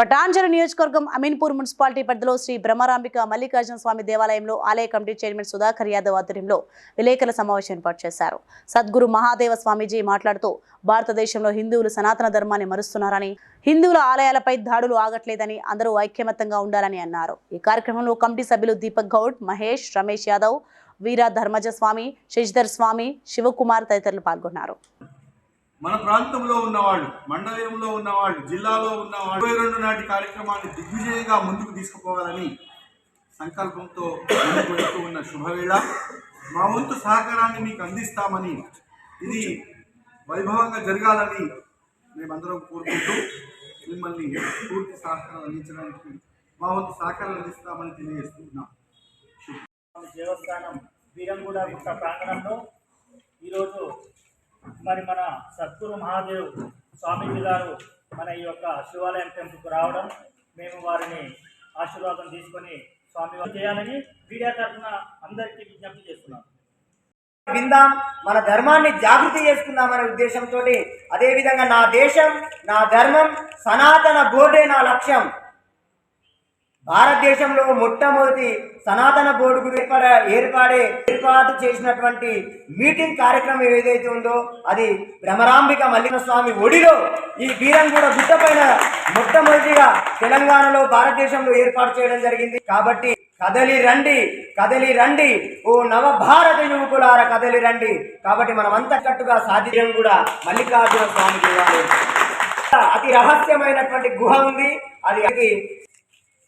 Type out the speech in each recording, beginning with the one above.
పటాంజలి నియోజకవర్గం అమీన్పూర్ మున్సిపాలిటీ పరిధిలో శ్రీ బ్రహ్మరాంబిక మల్లికార్జున స్వామి దేవాలయంలో ఆలయ కమిటీ చైర్మన్ సుధాకర్ యాదవ్ ఆధ్వర్యంలో విలేకరుల సమావేశం ఏర్పాటు చేశారు. సద్గురు మహాదేవ స్వామీజీ మాట్లాడుతూ భారతదేశంలో హిందువులు సనాతన ధర్మాన్ని మరుస్తున్నారని హిందువుల ఆలయాలపై దాడులు ఆగట్లేదని అందరూ ఐక్యమత్యంగా ఉండాలని అన్నారు. ఈ కార్యక్రమంలో కమిటీ సభ్యులు దీపక్ గౌడ్ మహేష్ రమేష్ యాదవ్ వీర ధర్మజ స్వామి శశిధర్ స్వామి శివకుమార్ తదితరులు పాల్గొన్నారు. మన ప్రాంతంలో ఉన్నవాళ్ళు మండలంలో ఉన్నవాళ్ళు జిల్లాలో ఉన్నవాళ్ళు ఇరవై రెండు నాటి కార్యక్రమాన్ని దిగ్విజయంగా ముందుకు తీసుకుపోవాలని సంకల్పంతో ముందుకు ఉన్న శుభవేళ. మా వంతు సహకారాన్ని మీకు అందిస్తామని ఇది వైభవంగా జరగాలని మేమందరం కోరుకుంటూ మిమ్మల్ని పూర్తి సహకారం అందించడానికి మా వంతు సహకారం అందిస్తామని తెలియజేస్తున్నాం దేవస్థానం వీరంగూడ గుట్ట ప్రాంగణంలో ఈరోజు మరి మన సద్గురు మహాదేవ్ స్వామీజీ గారు మన ఈ యొక్క శివాలయం టెంపుల్కు రావడం మేము వారిని ఆశీర్వాదం తీసుకొని స్వామి చేయాలని మీడియా తరఫున అందరికీ విజ్ఞప్తి చేస్తున్నాం. విందాం మన ధర్మాన్ని జాగృతి చేసుకుందామనే ఉద్దేశంతో అదేవిధంగా నా దేశం నా ధర్మం సనాతన బోర్డే నా లక్ష్యం. భారతదేశంలో మొట్టమొదటి సనాతన బోర్డు ఏర్పడ ఏర్పాడే ఏర్పాటు చేసినటువంటి మీటింగ్ కార్యక్రమం ఏదైతే ఉందో అది భ్రమరాంబిక మల్లిక స్వామి ఒడిలో ఈ బీరంగూడ గుట్ట పైన మొట్టమొదటిగా తెలంగాణలో భారతదేశంలో ఏర్పాటు చేయడం జరిగింది. కాబట్టి కదలి రండి కదలి రండి. ఓ నవ భారత యువకులార కదలి రండి. కాబట్టి మనం అంత కట్టుగా కూడా మల్లికార్జున స్వామి దేవాలయం. అతి రహస్యమైనటువంటి గుహ ఉంది. అది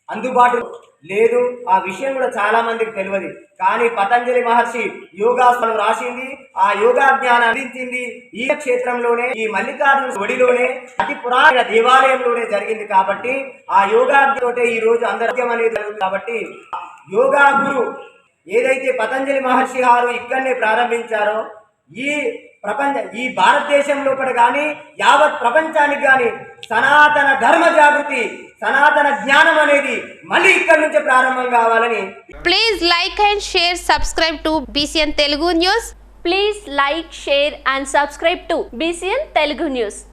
అందుబాటు లేదు. ఆ విషయం కూడా చాలా మందికి తెలియదు. కానీ పతంజలి మహర్షి యోగాసనం రాసింది. ఆ యోగా జ్ఞానం అందించింది. ఈ క్షేత్రంలోనే ఈ మల్లికార్జున ఒడిలోనే అతి పురాతన దేవాలయంలోనే జరిగింది కాబట్టి ఆ యోగా ఈ రోజు అందరం అనేది జరుగుతుంది కాబట్టి యోగా గురు ఏదైతే పతంజలి మహర్షి గారు ఇక్కడనే ప్రారంభించారో ఈ ప్రపంచ ఈ భారతదేశం లోపల కానీ యావత్ ప్రపంచానికి కానీ సనాతన ధర్మ జాగృతి సనాతన జ్ఞానం అనేది మళ్ళీ ఇక్కడ నుంచి ప్రారంభం కావాలని please like and share subscribe to BCN Telugu news please like share and subscribe to BCN Telugu news